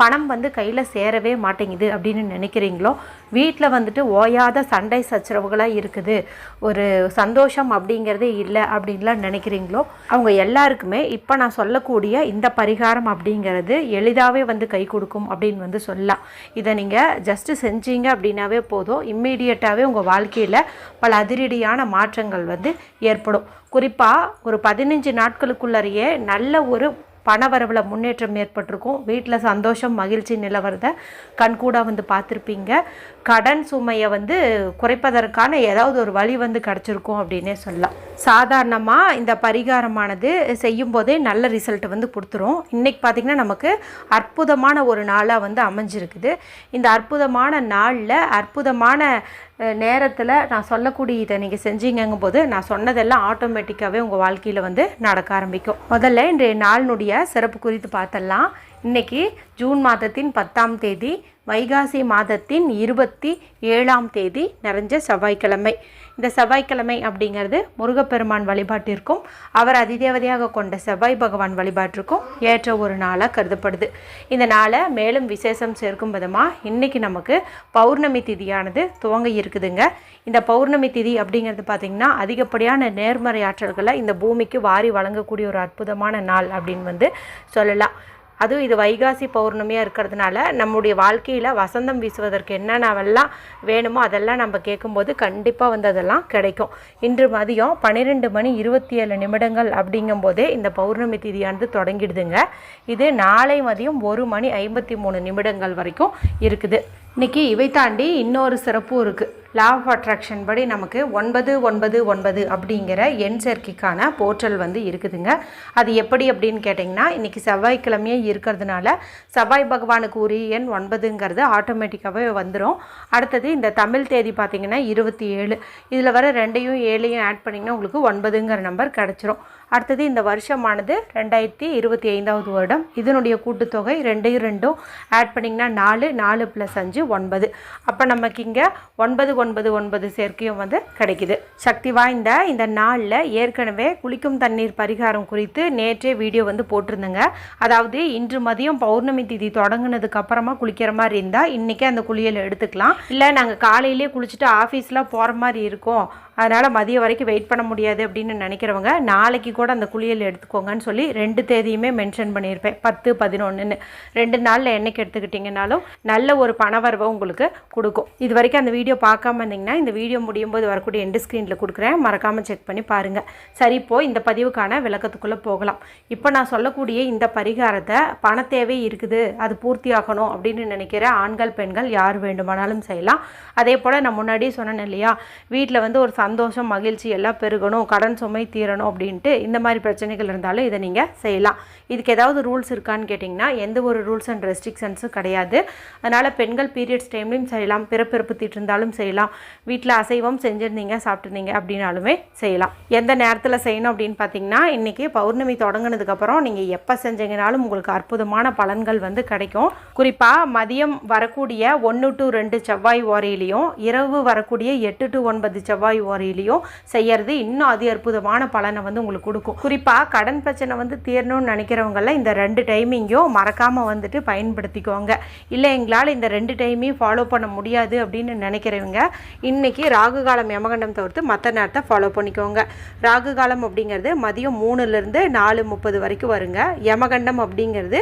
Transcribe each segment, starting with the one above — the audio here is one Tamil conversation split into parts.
பணம் வந்து கையில் சேரவே மாட்டேங்குது அப்படின்னு நினைக்கிறீங்களோ? வீட்டில் வந்துட்டு ஓயாத சண்டை சச்சரவுகளாக இருக்குது. ஒரு சந்தோஷம் அப்படிங்கிறதே இல்லை அப்படின்லாம் நினைக்கிறீங்களோ? அவங்க எல்லாருக்குமே இப்போ நான் சொல்லக்கூடிய இந்த பரிகாரம் அப்படிங்கிறது எளிதாகவே வந்து கை கொடுக்கும் அப்படின்னு வந்து சொல்லலாம். இதை நீங்கள் ஜஸ்ட்டு செஞ்சீங்க அப்படின்னாவே போதும். இம்மீடியட்டாகவே உங்கள் வாழ்க்கையில் பல அதிரடியான மாற்றங்கள் வந்து ஏற்படும். குறிப்பாக ஒரு பதினஞ்சு நாட்களுக்குள்ளறையே நல்ல ஒரு பணவரவில் முன்னேற்றம் ஏற்பட்டிருக்கும். வீட்டில் சந்தோஷம் மகிழ்ச்சி நிலவரதை கண்கூடாக வந்து பார்த்துருப்பீங்க. கடன் சுமையை வந்து குறைப்பதற்கான ஏதாவது ஒரு வழி வந்து கிடச்சிருக்கும் அப்படின்னே சொல்லலாம். சாதாரணமாக இந்த பரிகாரமானது செய்யும் போதே நல்ல ரிசல்ட் வந்து கொடுத்துரும். இன்றைக்கி பார்த்திங்கன்னா நமக்கு அற்புதமான ஒரு நாளாக வந்து அமைஞ்சிருக்குது. இந்த அற்புதமான நாளில் அற்புதமான நேரத்தில் நான் சொல்லக்கூடிய இதை நீங்கள் செஞ்சீங்கங்கும் போது நான் சொன்னதெல்லாம் ஆட்டோமேட்டிக்காகவே உங்கள் வாழ்க்கையில் வந்து நடக்க ஆரம்பிக்கும். முதல்ல இன்றைய நாளினுடைய சிறப்பு குறித்து பார்த்தலாம். இன்னைக்கு ஜூன் மாதத்தின் பத்தாம் தேதி வைகாசி மாதத்தின் இருபத்தி ஏழாம் தேதி நிறைஞ்ச செவ்வாய்க்கிழமை. இந்த செவ்வாய்க்கிழமை அப்படிங்கிறது முருகப்பெருமான் வழிபாட்டிற்கும் அவர் அதிதேவதையாக கொண்ட செவ்வாய் பகவான் வழிபாட்டிற்கும் ஏற்ற ஒரு நாளாக கருதப்படுது. இந்த நாளை மேலும் விசேஷம் சேர்க்கும் விதமாக இன்றைக்கி நமக்கு பௌர்ணமி திதியானது துவங்க இருக்குதுங்க. இந்த பௌர்ணமி திதி அப்படிங்கிறது பார்த்திங்கன்னா அதிகப்படியான நேர்மறை ஆற்றல்களை இந்த பூமிக்கு வாரி வழங்கக்கூடிய ஒரு அற்புதமான நாள் அப்படின்னு வந்து சொல்லலாம். அதுவும் இது வைகாசி பௌர்ணமியாக இருக்கிறதுனால நம்முடைய வாழ்க்கையில் வசந்தம் வீசுவதற்கு என்னென்னவெல்லாம் வேணுமோ அதெல்லாம் நம்ம கேட்கும்போது கண்டிப்பாக வந்து அதெல்லாம் கிடைக்கும். இன்று மதியம் பன்னிரெண்டு மணி இருபத்தி ஏழு நிமிடங்கள் அப்படிங்கும்போதே இந்த பௌர்ணமி திதியானது தொடங்கிடுதுங்க. இது நாளை மதியம் ஒரு மணி ஐம்பத்தி மூணு நிமிடங்கள் வரைக்கும் இருக்குது. இன்றைக்கி இவை தாண்டி இன்னொரு சிறப்பும் இருக்குது லா ஆஃப் அட்ராக்ஷன் படி நமக்கு ஒன்பது ஒன்பது ஒன்பது அப்படிங்கிற எண் சேர்க்கைக்கான போர்ட்டல் வந்து இருக்குதுங்க. அது எப்படி அப்படின்னு கேட்டிங்கன்னா இன்றைக்கி செவ்வாய்க்கிழமையே இருக்கிறதுனால செவ்வாய் பகவானுக்கு உரிய எண் ஒன்பதுங்கிறது ஆட்டோமேட்டிக்காகவே வந்துடும் அடுத்தது இந்த தமிழ் தேதி பார்த்திங்கன்னா இருபத்தி ஏழு. இதில் வர ரெண்டையும் ஏழையும் ஆட் பண்ணிங்கன்னா உங்களுக்கு ஒன்பதுங்கிற நம்பர் கிடச்சிரும். அடுத்தது இந்த வருஷமானது ரெண்டாயிரத்தி இருபத்தி ஐந்தாவது வருடம். இதனுடைய கூட்டுத்தொகை ரெண்டையும் ரெண்டும். ஆட் பண்ணிங்கன்னா நாலு நாலு ப்ளஸ் அஞ்சு ஒன்பது. அப்போ நமக்கு இங்கே ஒன்பது ஒன்பது ஒன்பது சேர்க்கையும் வந்து கிடைக்குது. சக்தி வாய்ந்த இந்த நாளில் ஏற்கனவே குளிக்கும் தண்ணீர் பரிகாரம் குறித்து நேற்றே வீடியோ வந்து போட்டிருந்தேங்க. அதாவது இன்று மதியம் பௌர்ணமி திதி தொடங்கினதுக்கு அப்புறமா குளிக்கிற மாதிரி இருந்தால் இன்றைக்கே அந்த குளியலை எடுத்துக்கலாம். இல்லை நாங்கள் காலையிலேயே குளிச்சுட்டு ஆஃபீஸ்லாம் போகிற மாதிரி இருக்கும். அதனால் மதியம் வரைக்கும் வெயிட் பண்ண முடியாது அப்படின்னு நினைக்கிறவங்க நாளைக்கு கூட அந்த குளியல் எடுத்துக்கோங்கன்னு சொல்லி ரெண்டு தேதியுமே மென்ஷன் பண்ணியிருப்பேன். பத்து பதினொன்றுன்னு ரெண்டு நாளில் என்னைக்கு எடுத்துக்கிட்டிங்கனாலும் நல்ல ஒரு பணவரவை உங்களுக்கு கொடுக்கும். இது வரைக்கும் அந்த வீடியோ பார்க்காம இருந்தீங்கன்னா இந்த வீடியோ முடியும் போது வரக்கூடிய எண்டு ஸ்க்ரீனில் கொடுக்குறேன். மறக்காமல் செக் பண்ணி பாருங்கள் சரி இப்போ இந்த பதிவுக்கான விளக்கத்துக்குள்ளே போகலாம். இப்போ நான் சொல்லக்கூடிய இந்த பரிகாரத்தை பண தேவை இருக்குது அது பூர்த்தி ஆகணும் அப்படின்னு நினைக்கிற ஆண்கள் பெண்கள் யார் வேண்டுமானாலும் செய்யலாம். அதே போல் நான் முன்னாடியே சொன்னேன் இல்லையா வீட்டில் வந்து ஒரு சந்தோஷம் மகிழ்ச்சி எல்லாம் பெருகணும் கடன் சுமை தீரணும் அப்படின்ட்டு இந்த மாதிரி பிரச்சனைகள் இருந்தாலும் இதை நீங்கள் செய்யலாம். இதுக்கு ஏதாவது ரூல்ஸ் இருக்கான்னு கேட்டிங்கன்னா எந்த ஒரு ரூல்ஸ் அண்ட் ரெஸ்ட்ரிக்ஷன்ஸும் கிடையாது. அதனால் பெண்கள் பீரியட்ஸ் டைம்லையும் செய்யலாம் பிறப்பிறப்பு தீட்டு இருந்தாலும் செய்யலாம். வீட்டில் அசைவம் செஞ்சுருந்தீங்க சாப்பிட்டுருந்தீங்க அப்படின்னாலுமே செய்யலாம். எந்த நேரத்தில் செய்யணும் அப்படின்னு பார்த்தீங்கன்னா இன்றைக்கி பௌர்ணமி தொடங்கினதுக்கப்புறம் நீங்கள் எப்போ செஞ்சீங்கனாலும் உங்களுக்கு அற்புதமான பலன்கள் வந்து கிடைக்கும். குறிப்பாக மதியம் வரக்கூடிய ஒன்று டு ரெண்டு செவ்வாய் ஓரையிலையும் இரவு வரக்கூடிய எட்டு டு ஒன்பது செவ்வாய் முறையிலையும் செய்யறது இன்னும் அதி அற்புதமான பலனை வந்து உங்களுக்கு கொடுக்கும். குறிப்பாக கடன் பிரச்சனை வந்து தீரணும்னு நினைக்கிறவங்கெல்லாம் இந்த ரெண்டு டைமிங்கும் மறக்காமல் வந்துட்டு பயன்படுத்திக்கோங்க. இல்லை எங்களால் இந்த ரெண்டு டைமையும் ஃபாலோ பண்ண முடியாது அப்படின்னு நினைக்கிறவங்க இன்னைக்கு ராகு காலம் யமகண்டம் தவிர்த்து மற்ற நேரத்தை ஃபாலோ பண்ணிக்கோங்க. ராகு காலம் அப்படிங்கிறது மதியம் மூணுலேருந்து நாலு முப்பது வரைக்கும் வருங்க. யமகண்டம் அப்படிங்கிறது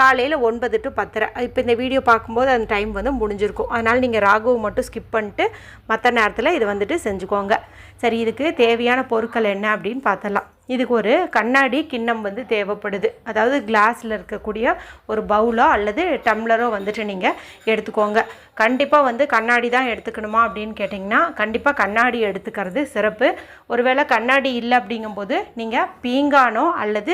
காலையில் ஒன்பது டு பத்தரை. இப்போ இந்த வீடியோ பார்க்கும்போது அந்த டைம் வந்து முடிஞ்சிருக்கும். அதனால் நீங்கள் ராகுவை மட்டும் ஸ்கிப் பண்ணிட்டு மற்ற நேரத்தில் இது வந்துட்டு செஞ்சுக்கோங்க. சரி இதுக்கு தேவையான பொருட்கள் என்ன அப்படின்னு பார்த்தலாம் இதுக்கு ஒரு கண்ணாடி கிண்ணம் வந்து தேவைப்படுது. அதாவது கிளாஸில் இருக்கக்கூடிய ஒரு பவுலோ அல்லது டம்ளரோ வந்துட்டு நீங்கள் எடுத்துக்கோங்க. கண்டிப்பாக வந்து கண்ணாடி தான் எடுத்துக்கணுமா அப்படின்னு கேட்டிங்கன்னா கண்டிப்பாக கண்ணாடி எடுத்துக்கிறது சிறப்பு. ஒருவேளை கண்ணாடி இல்லை அப்படிங்கும்போது நீங்கள் பீங்கானோ அல்லது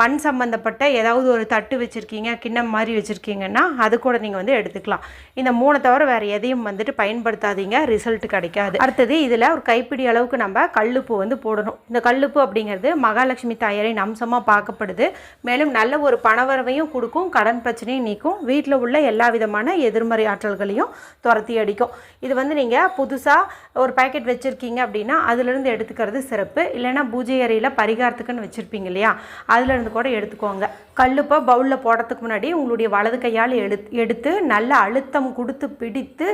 மண் சம்மந்தப்பட்ட ஏதாவது ஒரு தட்டு வச்சுருக்கீங்க கிண்ணம் மாதிரி வச்சுருக்கீங்கன்னா அது கூட நீங்கள் வந்து எடுத்துக்கலாம். இந்த மூணை தவிர வேறு எதையும் வந்துட்டு பயன்படுத்தாதீங்க. ரிசல்ட் கிடைக்காது. அடுத்தது இதில் ஒரு கைப்பிடி அளவுக்கு நம்ம கல்லுப்பு வந்து போடணும். இந்த கல்லுப்பு அப்படிங்கிறது மகாலட்சுமி தாயாரின் அம்சமாக பார்க்கப்படுது. மேலும் நல்ல ஒரு பணவரவையும் கொடுக்கும் கடன் பிரச்சனையும் நீக்கும் வீட்டில் உள்ள எல்லா விதமான எதிர்மறை ஆற்றல்களையும் துரத்தி அடிக்கும். இது வந்து நீங்கள் புதுசாக ஒரு பேக்கெட் வச்சுருக்கீங்க அப்படின்னா அதுலேருந்து எடுத்துக்கிறது சிறப்பு. இல்லைன்னா பூஜை அறையில் பரிகாரத்துக்குன்னு வச்சுருப்பீங்க இல்லையா? அதுலேருந்து கூட எடுத்துக்கோங்க. கல்லுப்பை பவுலில் போடுறதுக்கு முன்னாடி உங்களுடைய வலது கையால் எடு எடுத்து நல்ல அழுத்தம் கொடுத்து பிடித்து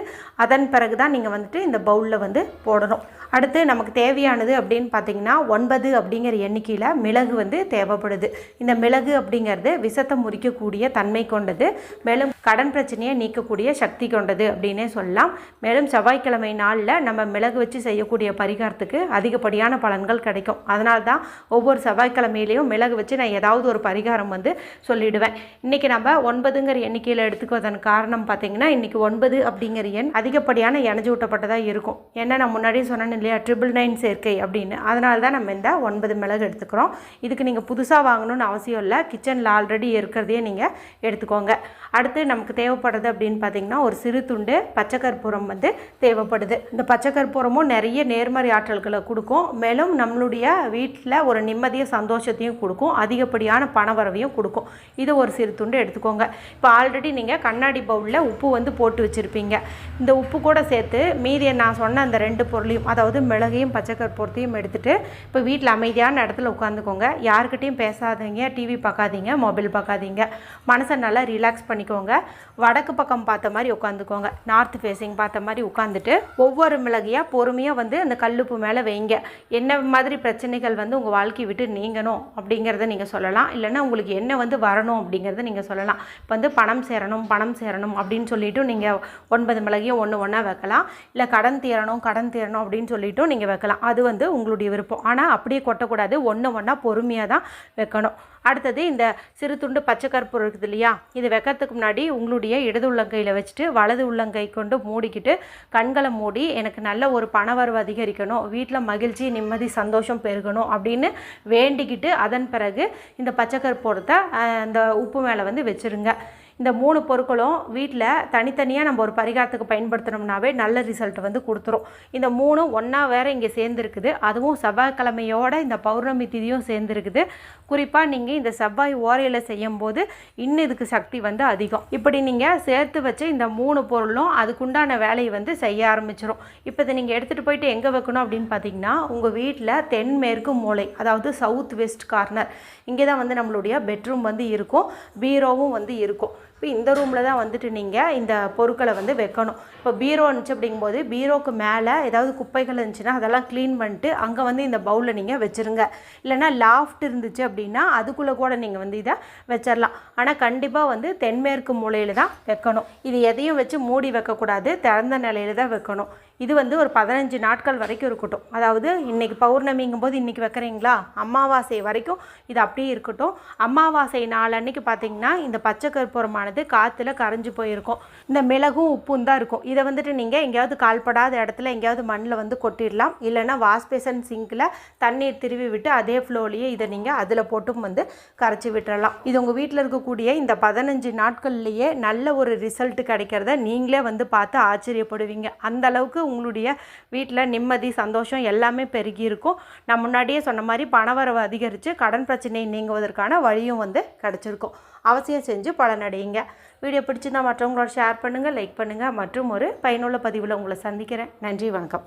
அதன் பிறகு தான் நீங்கள் வந்துட்டு இந்த பவுலில் வந்து போடணும். அடுத்து நமக்கு தேவையானது அப்படின்னு பார்த்தீங்கன்னா ஒன்பது அப்படிங்கிற எண்ணிக்கையில் மிளகு வந்து தேவைப்படுது. இந்த மிளகு அப்படிங்கிறது விஷத்தை முறிக்கக்கூடிய தன்மை கொண்டது. மேலும் கடன் பிரச்சனையை நீக்கக்கூடிய சக்தி கொண்டது அப்படின்னே சொல்லலாம். மேலும் செவ்வாய்க்கிழமை நாளில் நம்ம மிளகு வச்சு செய்யக்கூடிய பரிகாரத்துக்கு அதிகப்படியான பலன்கள் கிடைக்கும். அதனால தான் ஒவ்வொரு செவ்வாய்க்கிழமையிலையும் மிளகு வச்சு நான் ஏதாவது ஒரு பரிகாரம் வந்து சொல்லிடுவேன். இன்றைக்கி நம்ம ஒன்பதுங்கிற எண்ணிக்கையில் எடுத்துக்குவதன் காரணம் பார்த்தீங்கன்னா இன்றைக்கி ஒன்பது அப்படிங்கிற எண் அதிகப்படியான எனர்ஜி ஊட்டப்பட்டதாக இருக்கும். ஏன்னா நான் முன்னாடியே சொன்னேன் இல்லையா ட்ரிபிள் நைன் சேர்க்கை அப்படின்னு. அதனால தான் நம்ம இந்த ஒன்பது மிளகு எடுத்துக்கிறோம். இதுக்கு நீங்கள் புதுசாக வாங்கணும்னு அவசியம் இல்லை. கிச்சனில் ஆல்ரெடி இருக்கிறதையே நீங்கள் எடுத்துக்கோங்க. அடுத்து நமக்கு தேவைப்படுது அப்படின்னு பார்த்தீங்கன்னா ஒரு சிறு துண்டு பச்சை கற்பூரம் வந்து தேவைப்படுது. இந்த பச்சை கற்பூரமும் நிறைய நேர்மறை ஆற்றல்களை கொடுக்கும். மேலும் நம்மளுடைய வீட்டில் ஒரு நிம்மதியும் சந்தோஷத்தையும் கொடுக்கும். அதிகப்படியான பணவரவையும் கொடுக்கும். இது ஒரு சிறு துண்டு எடுத்துக்கோங்க. இப்போ ஆல்ரெடி நீங்கள் கண்ணாடி பவுலில் உப்பு வந்து போட்டு வச்சுருப்பீங்க. இந்த உப்பு கூட சேர்த்து மீதியை நான் சொன்ன அந்த ரெண்டு பொருளையும் அதாவது மிளகையும் பச்சை கற்பூரத்தையும் எடுத்துகிட்டு இப்போ வீட்டில் அமைதியான இடத்துல உட்காந்துக்கோங்க. யாருக்கிட்டையும் பேசாதீங்க டிவி பார்க்காதீங்க மொபைல் பார்க்காதீங்க. மனசை நல்லா ரிலாக்ஸ் பண்ணிக்கோங்க. வடக்கு பக்கம் பார்த்த மாதிரி உட்காந்துக்கோங்க. நார்த் ஃபேஸிங் பார்த்த மாதிரி உட்காந்துட்டு ஒவ்வொரு மிளகையாக பொறுமையாக வந்து அந்த கல்லுப்பு மேலே வைங்க. என்ன மாதிரி பிரச்சனைகள் வந்து உங்கள் வாழ்க்கையை விட்டு நீங்கணும் அப்படிங்கிறத நீங்கள் சொல்லலாம். இல்லைன்னா உங்களுக்கு என்ன வந்து வரணும் அப்படிங்கிறத நீங்கள் சொல்லலாம். இப்போ வந்து பணம் சேரணும் பணம் சேரணும் அப்படின்னு சொல்லிவிட்டு நீங்கள் ஒன்பது மிளகையும் ஒன்று ஒன்றா வைக்கலாம். இல்லை கடன் தீரணும் கடன் தீரணும் அப்படின்னு சொல்லிவிட்டும் நீங்கள் வைக்கலாம். அது வந்து உங்களுடைய விருப்பம். ஆனால் அப்படியே கொட்டக்கூடாது. ஒன்று ஒன்றா பொறுமையாக தான் வைக்கணும். அடுத்தது இந்த சிறு துண்டு பச்சை கற்பூரம் இருக்குது இல்லையா? இது வைக்கிறதுக்கு முன்னாடி உங்களுடைய இடது உள்ளங்கையில் வச்சுட்டு வலது உள்ளங்கை கொண்டு மூடிக்கிட்டு கண்களை மூடி எனக்கு நல்ல ஒரு பணவரவு அதிகரிக்கணும் வீட்டில் மகிழ்ச்சி நிம்மதி சந்தோஷம் பெருகணும் அப்படின்னு வேண்டிக்கிட்டு அதன் பிறகு இந்த பச்சை அந்த உப்பு மேலே வந்து வச்சுருங்க. இந்த மூணு பொருட்களும் வீட்டில் தனித்தனியாக நம்ம ஒரு பரிகாரத்துக்கு பயன்படுத்தினோம்னாவே நல்ல ரிசல்ட் வந்து கொடுத்துரும். இந்த மூணும் ஒன்றா வேறு இங்கே சேர்ந்துருக்குது. அதுவும் செவ்வாய்க்கிழமையோட இந்த பௌர்ணமி திதியும் சேர்ந்துருக்குது. குறிப்பாக நீங்கள் இந்த செவ்வாய் ஓரையில் செய்யும்போது இன்னும் இதுக்கு சக்தி வந்து அதிகம். இப்படி நீங்கள் சேர்த்து வச்ச இந்த மூணு பொருளும் அதுக்குண்டான வேலையை வந்து செய்ய ஆரம்பிச்சிடும் இப்போ இதை நீங்கள் எடுத்துகிட்டு போயிட்டு எங்கே வைக்கணும் அப்படின்னு பார்த்தீங்கன்னா உங்கள் வீட்டில் தென்மேற்கு மூளை அதாவது சவுத் வெஸ்ட் கார்னர் இங்கே தான் வந்து நம்மளுடைய பெட்ரூம் வந்து இருக்கும். பீரோவும் வந்து இருக்கும். இப்போ இந்த ரூமில் தான் வந்துட்டு நீங்கள் இந்த பொருட்களை வந்து வைக்கணும். இப்போ பீரோ இருந்துச்சு அப்படிங்கும்போது பீரோக்கு மேலே ஏதாவது குப்பைகள் இருந்துச்சுன்னா அதெல்லாம் க்ளீன் பண்ணிட்டு அங்கே வந்து இந்த பவுலில் நீங்கள் வச்சுருங்க. இல்லைன்னா லாஃப்ட் இருந்துச்சு அப்படின்னா அதுக்குள்ளே கூட நீங்கள் வந்து இதை வச்சிடலாம் ஆனால் கண்டிப்பாக வந்து தென்மேற்கு மூலையில் தான் வைக்கணும். இது எதையும் வச்சு மூடி வைக்கக்கூடாது. திறந்த நிலையில தான் வைக்கணும். இது வந்து ஒரு பதினஞ்சு நாட்கள் வரைக்கும் இருக்கட்டும். அதாவது இன்றைக்கி பௌர்ணமிங்கும் போது இன்றைக்கி வைக்கிறீங்களா? அமாவாசை வரைக்கும் இது அப்படியே இருக்கட்டும். அமாவாசை நாள் அன்னைக்கு பார்த்தீங்கன்னா இந்த பச்சை கற்பூரமானது காற்றுல கரைஞ்சி போயிருக்கும். இந்த மிளகும் உப்பும் தான் இருக்கும். இதை வந்துட்டு நீங்கள் எங்கேயாவது கால்படாத இடத்துல எங்கேயாவது மண்ணில் வந்து கொட்டிடலாம். இல்லைன்னா வாஷ் பேசன் சிங்கில் தண்ணீர் திருவி விட்டு அதே ஃப்ளோலேயே இதை நீங்கள் அதில் போட்டும் வந்து கரைச்சி விட்டுறலாம். இது உங்கள் வீட்டில் இருக்கக்கூடிய இந்த பதினஞ்சு நாட்கள்லேயே நல்ல ஒரு ரிசல்ட் கிடைக்கிறத நீங்களே வந்து பார்த்து ஆச்சரியப்படுவீங்க. அந்த அளவுக்கு உங்களுடைய வீட்டில் நிம்மதி சந்தோஷம் எல்லாமே பெருகி இருக்கும் நான் முன்னாடியே சொன்ன மாதிரி பணவரவு அதிகரித்து கடன் பிரச்சனையை நீங்குவதற்கான வழியும் வந்து கிடச்சிருக்கும். அவசியம் செஞ்சு பலனடையுங்க. வீடியோ பிடிச்சிருந்தால் மற்றவங்களோட ஷேர் பண்ணுங்கள் லைக் பண்ணுங்கள் மற்றும் ஒரு பயனுள்ள பதிவில் உங்களை சந்திக்கிறேன். நன்றி வணக்கம்.